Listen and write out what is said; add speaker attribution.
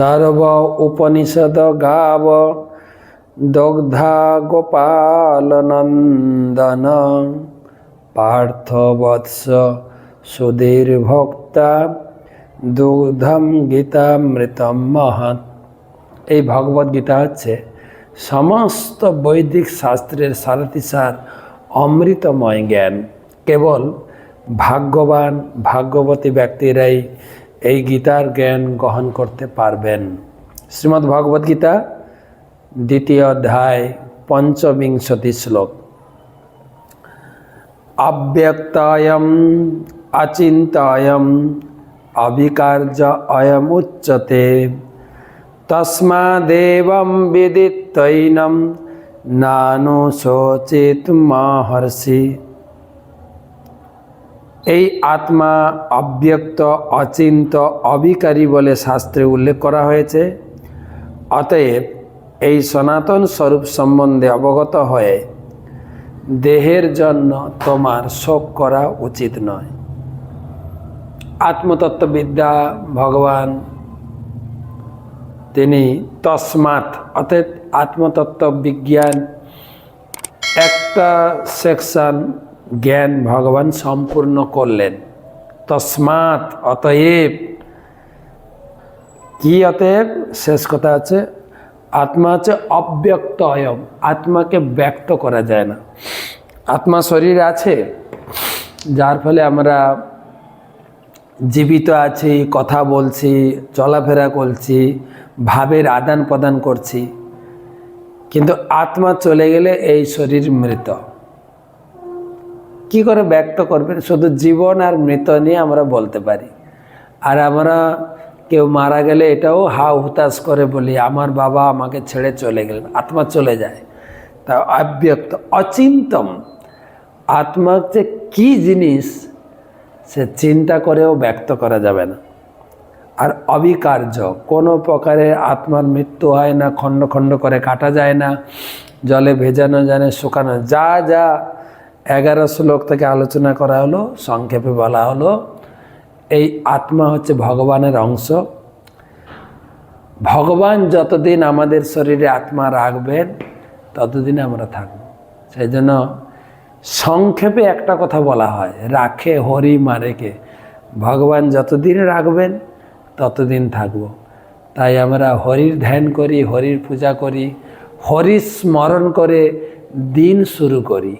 Speaker 1: সর্ব উপনিষদ গাব। দগ্ধা গোপালনন্দন পার্থবৎস সুধীর ভক্তা। দুগ্ধম গীতামৃতম মহান। এই ভগবদ গীতা হচ্ছে সমস্ত বৈদিক শাস্ত্রের সারতিসার অমৃতময় জ্ঞান। কেবল ভাগ্যবান, ভাগ্যবতী ব্যক্তিরাই এই গীতার জ্ঞান গ্রহণ করতে পারবেন। শ্রীমদ্ ভগবদ গীতা, দ্বিতীয় অধ্যায়, পঞ্চবিংশতি শ্লোক। অব্যক্তায়ম অচিন্তায়ম অবিকার্য অয়মুচ্যতে, তস্মাদেবম বিদিত্তৈনম নানু শোচিত মহর্ষি। এই আত্মা অব্যক্ত, অচিন্ত, অবিকারী বলে শাস্ত্রে উল্লেখ করা হয়েছে। অতএব এই সনাতন স্বরূপ সম্বন্ধে অবগত হয়ে দেহের জন্য তোমার শোক করা উচিত নয়। আত্মতত্ত্ববিদ্যা ভগবান, তিনি তসমাৎ অর্থাৎ আত্মতত্ত্ব বিজ্ঞান একটা সেকশন জ্ঞান ভগবান সম্পূর্ণ করলেন। তসমাৎ, অতএব, কি অতএব? শেষ কথা আছে, আত্মা হচ্ছে অব্যক্ত অয়ম আত্মাকে ব্যক্ত করা যায় না। আত্মা শরীর আছে, যার ফলে আমরা জীবিত আছি, কথা বলছি, চলাফেরা করছি, ভাবের আদান প্রদান করছি। কিন্তু আত্মা চলে গেলে এই শরীর মৃত। কি করে ব্যক্ত করবেন? শুধু জীবন আর মৃত নিয়ে আমরা বলতে পারি। আর আমরা কেউ মারা গেলে এটাও হা হুতাশ করে বলি, আমার বাবা আমাকে ছেড়ে চলে গেলেন, আত্মা চলে যায়। তা অব্যক্ত, অচিন্তম। আত্মা যে কী জিনিস, সে চিন্তা করেও ব্যক্ত করা যাবে না। আর অবিকার্য, কোনো প্রকারে আত্মার মৃত্যু হয় না, খণ্ড খণ্ড করে কাটা যায় না, জলে ভেজানো যায় না শুকানো, যা যা এগারো শ্লোক থেকে আলোচনা করা হলো, সংক্ষেপে বলা হলো, এই আত্মা হচ্ছে ভগবানের অংশ। ভগবান যতদিন আমাদের শরীরে আত্মা রাখবেন, ততদিন আমরা থাকব। সেই জন্য সংক্ষেপে একটা কথা বলা হয়, রাখে হরি মারেকে ভগবান যতদিন রাখবেন, ততদিন থাকব। তাই আমরা হরির ধ্যান করি, হরির পূজা করি হরির স্মরণ করে দিন শুরু করি।